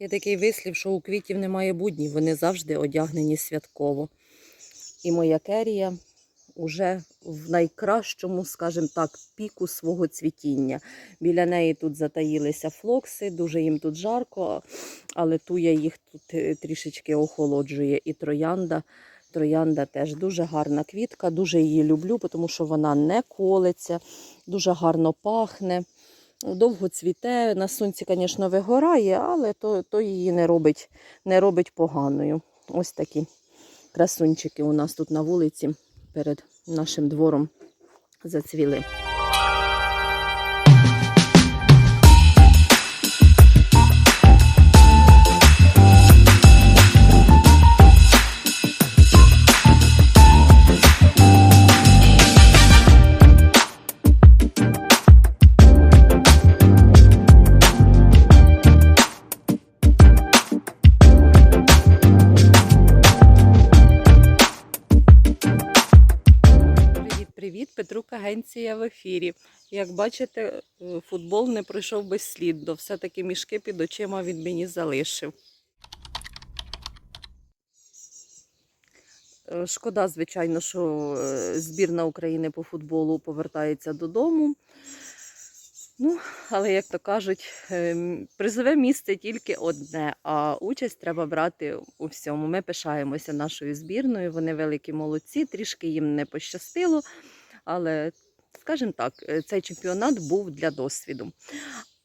Є такий вислів, що у квітів немає буднів, вони завжди одягнені святково. І моя керія уже в найкращому, скажімо так, піку свого цвітіння. Біля неї тут затаїлися флокси, дуже їм тут жарко, але туя їх тут е, трішечки охолоджує. І троянда. Троянда теж дуже гарна квітка, дуже її люблю, тому що вона не колеться, дуже гарно пахне, довго цвіте. На сонці, звісно, вигорає, але то, то її не робить, не робить поганою. Ось такі красунчики у нас тут на вулиці перед нашим двором зацвіли. Петрук Агенція в ефірі. Як бачите, е, футбол не пройшов безслідно. Все-таки мішки під очима він мені залишив. Е, Шкода, звичайно, що е, збірна України по футболу повертається додому. Ну, але як то кажуть, призове місце тільки одне, а участь треба брати у всьому. Ми пишаємося нашою збірною. Вони великі молодці, трішки їм не пощастило. Але, скажімо так, е, цей чемпіонат був для досвіду.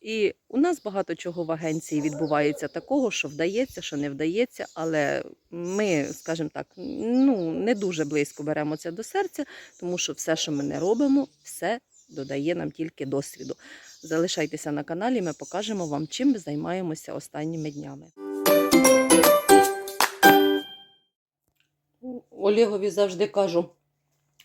І у нас багато чого в агенції відбувається такого, що вдається, що не вдається, але ми, скажімо так, ну не дуже близько беремо це до серця, тому що все, що ми не робимо, все додає нам тільки досвіду. Залишайтеся на каналі, ми покажемо вам, чим ми займаємося останніми днями. Олегові завжди кажу,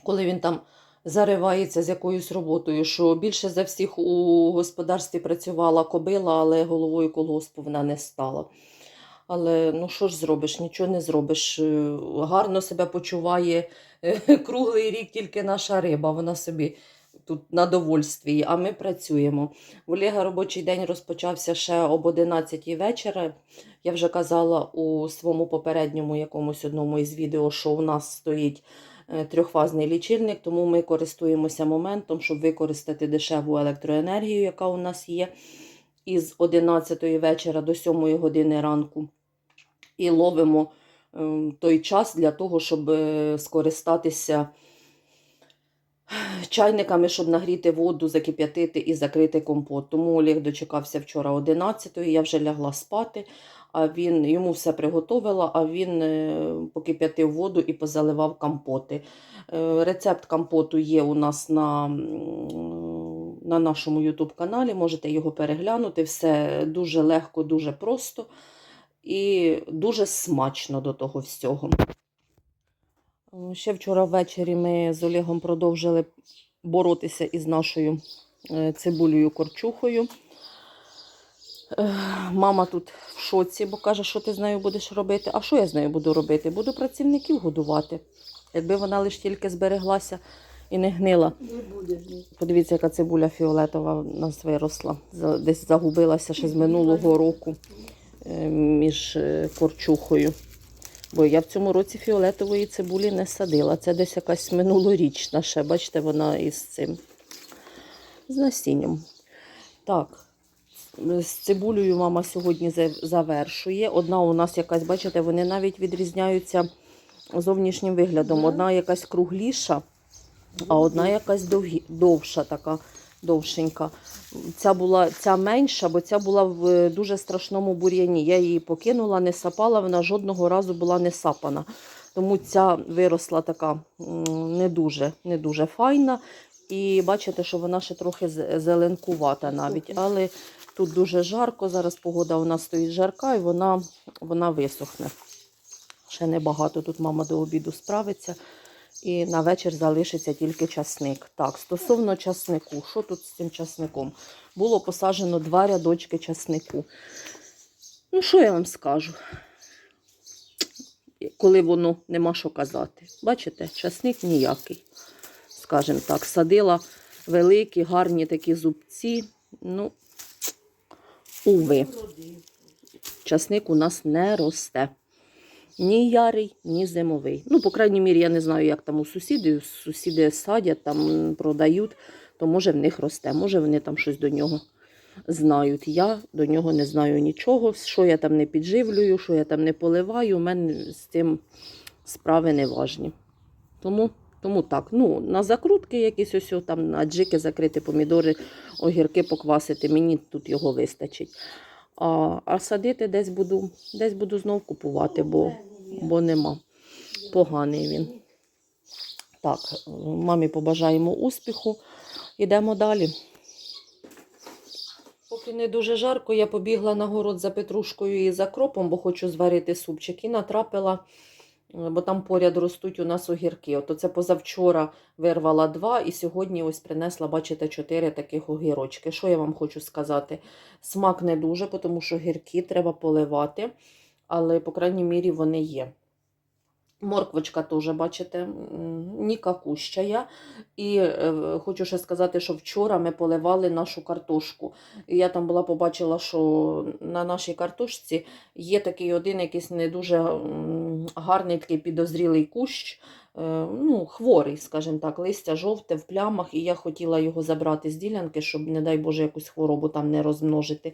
коли він там заривається з якоюсь роботою, що більше за всіх у господарстві працювала кобила, але головою колгоспу вона не стала. Але ну що ж зробиш, нічого не зробиш. Е, Гарно себе почуває е, круглий рік тільки наша риба, вона собі тут на довольстві, а ми працюємо. В Олега робочий день розпочався ще об 11 вечора. Я вже казала у своєму попередньому якомусь одному із відео, що у нас стоїть трьохфазний лічильник, тому ми користуємося моментом, щоб використати дешеву електроенергію, яка у нас є, із 11 вечора до 7 години ранку. І ловимо е, той час для того, щоб е, скористатися чайниками, щоб нагріти воду, закип'ятити і закрити компот. Тому Олег дочекався вчора 11-ї, я вже лягла спати, а він йому все приготовила, а він е, покип'ятив воду і позаливав компоти. Е, Рецепт компоту є у нас на, на нашому YouTube каналі. Можете його переглянути. Все дуже легко, дуже просто і дуже смачно до того всього. Е, Ще вчора ввечері ми з Олегом продовжили боротися із нашою цибулею корчухою. Е, Мама тут в шоці, бо каже, що ти з нею будеш робити. А що я з нею буду робити? Буду працівників годувати. Якби вона лише тільки збереглася і не гнила. Не буде. Подивіться, яка цибуля фіолетова в нас виросла. Десь загубилася ще з минулого року е, між е, корчухою. Бо я в цьому році фіолетової цибулі не садила. Це десь якась минулорічна ще. Бачите, вона із цим з насінням. Так, з цибулею мама сьогодні завершує. Одна у нас якась, бачите, вони навіть відрізняються зовнішнім виглядом. Одна якась кругліша, а одна якась довгі, довша така, довшенька. Ця була ця менша, бо ця була в дуже страшному бур'яні. Я її покинула, не сапала, вона жодного разу була не сапана. Тому ця виросла така не дуже, не дуже файна. І бачите, що вона ще трохи зеленкувата навіть. Але тут дуже жарко. Зараз погода у нас стоїть жарка і вона, вона висохне. Ще небагато тут мама до обіду справиться. І на вечір залишиться тільки часник. Так, стосовно часнику, що тут з цим часником? Було посаджено два рядочки часнику. Ну, що я вам скажу? Коли воно нема що казати. Бачите, часник ніякий. Скажімо так, садила великі, гарні такі зубці. Ну, уви. Часник у нас не росте. Ні ярий, ні зимовий. Ну, по крайній мірі, я не знаю, як там у сусідів. Сусіди садять, там продають, то може в них росте, може вони там щось до нього знають. Я до нього не знаю нічого, що я там не підживлюю, що я там не поливаю. У мене з цим справи не важні. Тому, тому так. Ну, на закрутки якісь ось там на джики закрити, помідори, огірки поквасити, мені тут його вистачить. А, а садити десь буду, десь буду знов купувати, бо, бо нема. Поганий він. Так, мамі побажаємо успіху. Йдемо далі. Поки не дуже жарко, я побігла на город за петрушкою і за кропом, бо хочу зварити супчик. І натрапила, бо там поряд ростуть у нас огірки. От це позавчора вирвала два, і сьогодні ось принесла, бачите, чотири таких огірочки. Що я вам хочу сказати? Смак не дуже, тому що гірки треба поливати, але, по крайній мірі, вони є. Морквочка теж, бачите, м, нікакущая. І е, хочу ще сказати, що вчора ми поливали нашу картошку. І я там була побачила, що на нашій картошці є такий один якийсь не дуже гарний такий підозрілий кущ. е, Ну, хворий, скажімо так, листя жовте в плямах, і я хотіла його забрати з ділянки, щоб, не дай Боже, якусь хворобу там не розмножити.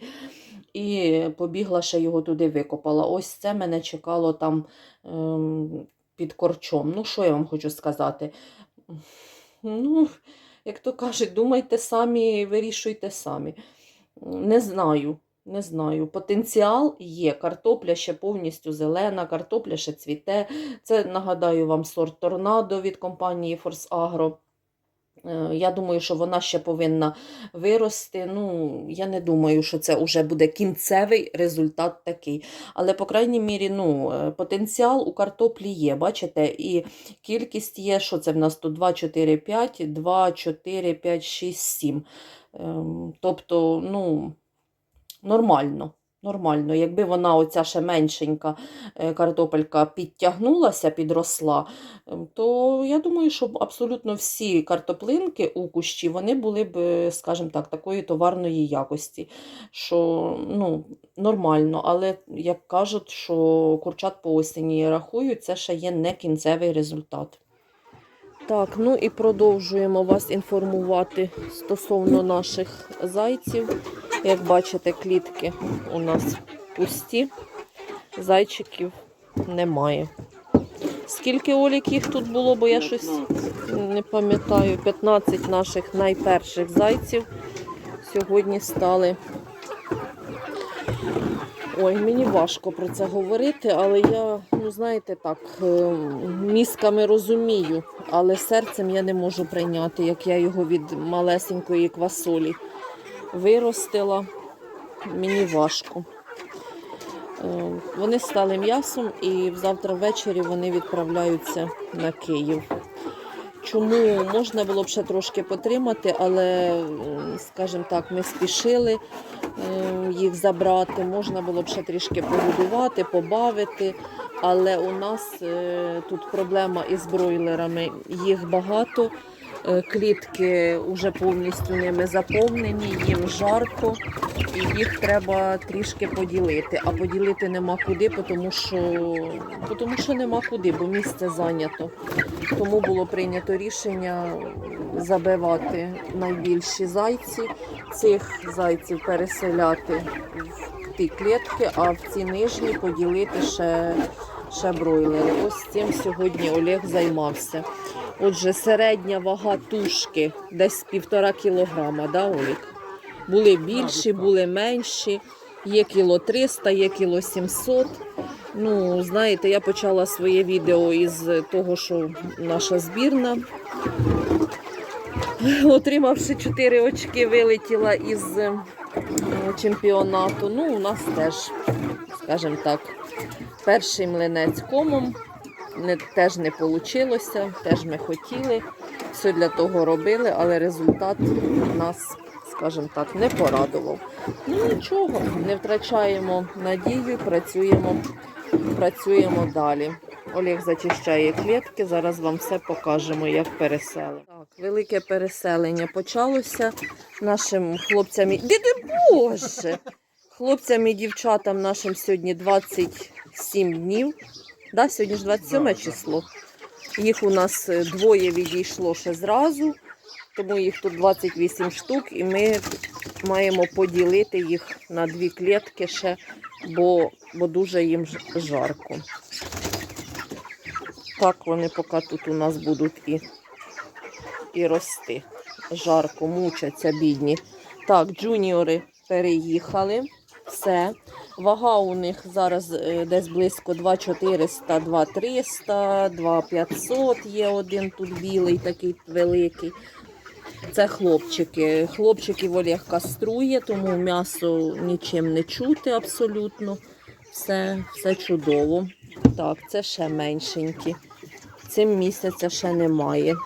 І побігла ще його туди викопала. Ось це мене чекало там ем, під корчом. Ну, що я вам хочу сказати? Ну, як то кажуть, думайте самі, вирішуйте самі. Не знаю, не знаю. Потенціал є. Картопля ще повністю зелена, картопля ще цвіте. Це, нагадаю вам, сорт торнадо від компанії Force Agro. Е, Я думаю, що вона ще повинна вирости. Ну, я не думаю, що це вже буде кінцевий результат такий. Але, по крайній мірі, ну, е, потенціал у картоплі є, бачите? І кількість є, що це в нас тут 2, 4, 5, 2, 4, 5, 6, 7. Ем, Тобто, ну, нормально. Нормально, якби вона оця ще меншенька е, картопелька підтягнулася, підросла, ем, то я думаю, що абсолютно всі картоплинки у кущі вони були б, е, скажімо так, такої товарної якості, що ну, нормально. Але як кажуть, що курчат по осені рахують, це ще є не кінцевий результат. Так, ну і продовжуємо вас інформувати стосовно наших зайців. Як бачите, клітки у нас пусті, зайчиків немає. Скільки олік їх тут було, бо я щось не пам'ятаю. 15 наших найперших зайців сьогодні стали. Ой, мені важко про це говорити, але я, ну знаєте, так, е, мізками розумію, але серцем я не можу прийняти, як я його від малесенької квасолі виростила. Мені важко. Е, Вони стали м'ясом і завтра ввечері вони відправляються на Київ. Чому можна було б ще трошки потримати, але, скажімо так, ми спішили їх забрати. Можна було б ще трішки погодувати, побавити. Але у нас е, тут проблема із бройлерами. Їх багато, клітки вже повністю ними заповнені, їм жарко, і їх треба трішки поділити. А поділити нема куди, тому що, тому що нема куди, бо місце зайнято. Тому було прийнято рішення забивати найбільші зайці, цих зайців переселяти в ті клітки, а в ці нижні поділити ще, ще бройлери. Ось цим сьогодні Олег займався. Отже, середня вага тушки десь півтора кілограма, да, Олік? Були більші, були менші. Є кіло 300, є кіло 700. Ну, знаєте, я почала своє відео із того, що наша збірна, отримавши 4 очки, вилетіла із е, чемпіонату. Ну, у нас теж, скажімо так, перший млинець комом. Не, теж не вийшло, теж ми хотіли, все для того робили, але результат нас, скажімо так, не порадував. Ну нічого, не втрачаємо надію, працюємо, працюємо далі. Олег зачищає клітки, зараз вам все покажемо, як переселимо. Так, велике переселення почалося нашим хлопцям. і- Диди Боже! Хлопцям і дівчатам нашим сьогодні 27 днів. Да, сьогодні ж 27 Да, да. число. Їх у нас е, двоє відійшло ще зразу, тому їх тут 28 штук, і ми маємо поділити їх на дві клітки ще, бо, бо дуже їм жарко. Так вони поки тут у нас будуть і, і рости. Жарко, мучаться бідні. Так, джуніори переїхали. Все. Вага у них зараз е, десь близько 2400, 2300, 2500 є один тут білий, такий великий. Це хлопчики. Хлопчиків Олег каструє, тому м'ясо нічим не чути абсолютно. Все, все чудово. Так, це ще меншенькі. Цим місяця ще немає.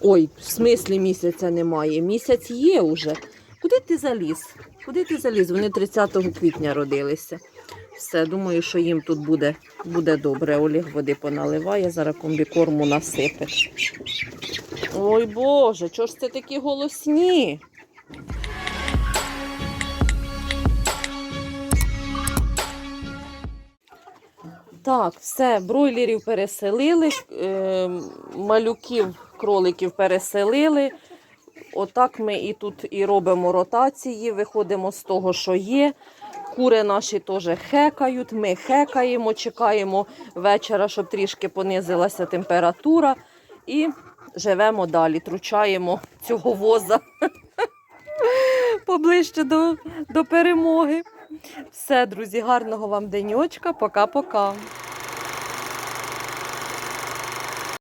Ой, в смислі місяця немає. Місяць є уже. Куди ти заліз? Куди ти заліз? Вони 30 квітня родилися. Все, думаю, що їм тут буде, буде добре. Олег води поналиває, зараз комбікорму насипе. Ой Боже, чого ж це такі голосні? Так, все, бройлерів переселили, е, малюків, кроликів переселили. Отак ми і тут і робимо ротації, виходимо з того, що є. Кури наші теж хекають, ми хекаємо, чекаємо вечора, щоб трішки понизилася температура. І живемо далі, тручаємо цього воза поближче до, до перемоги. Все, друзі, гарного вам денечка. Пока-пока.